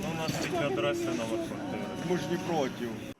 Ну, у нас тільки адреси на квартири. Ми ж не проти.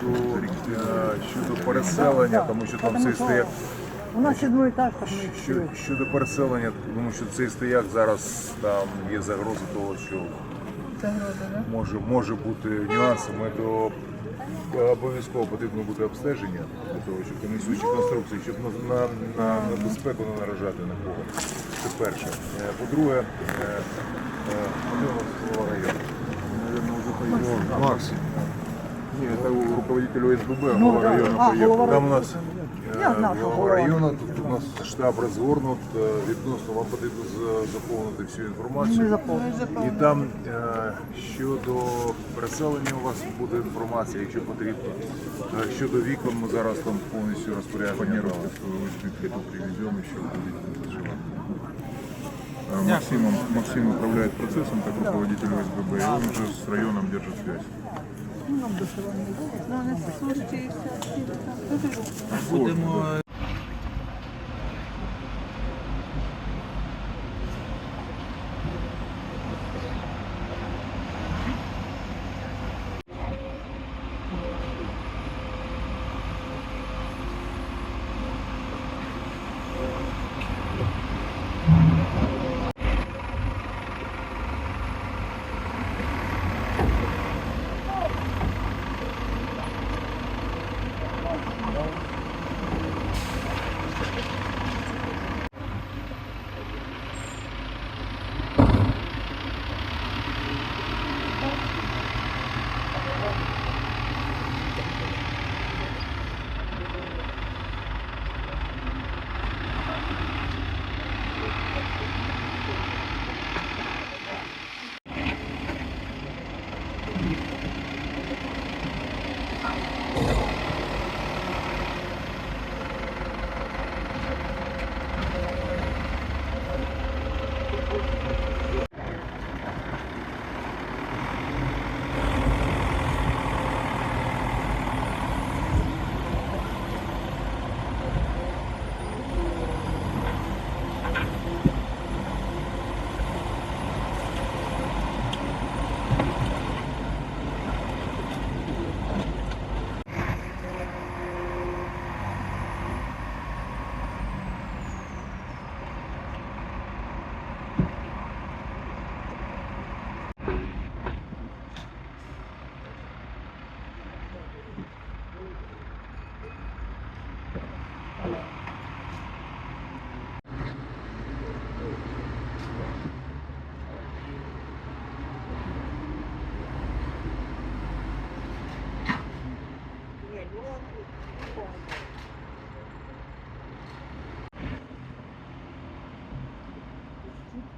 Щодо, е, щодо переселення, тому що там цей стояк. У нас этаж, как мы Що, щодо переселення, тому що цей стояк зараз там є загроза того, що може, може бути нюанси. Ми до обов'язково потрібно буде обстеження для того, щоб несучі конструкції, щоб на, на, на, на безпеку не наражати на кого. Це перше. Е, По-друге, е, е, Ні, це руководитель ОСББ, голова да. району А, приїхав. Там у нас Я е, що голова району, тут у нас штаб розгорнут, е, відносно вам потрібно з- заповнити всю інформацію. Ми заповнили. І там е, щодо переселення у вас буде інформація, якщо потрібно. Е, Щодо вікон ми зараз там повністю розпорядження робимо. приведем еще Максим, Максим управляет процессом, как руководитель ОСББ, и он уже с районом держит связь. Будемо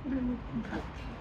그러니까.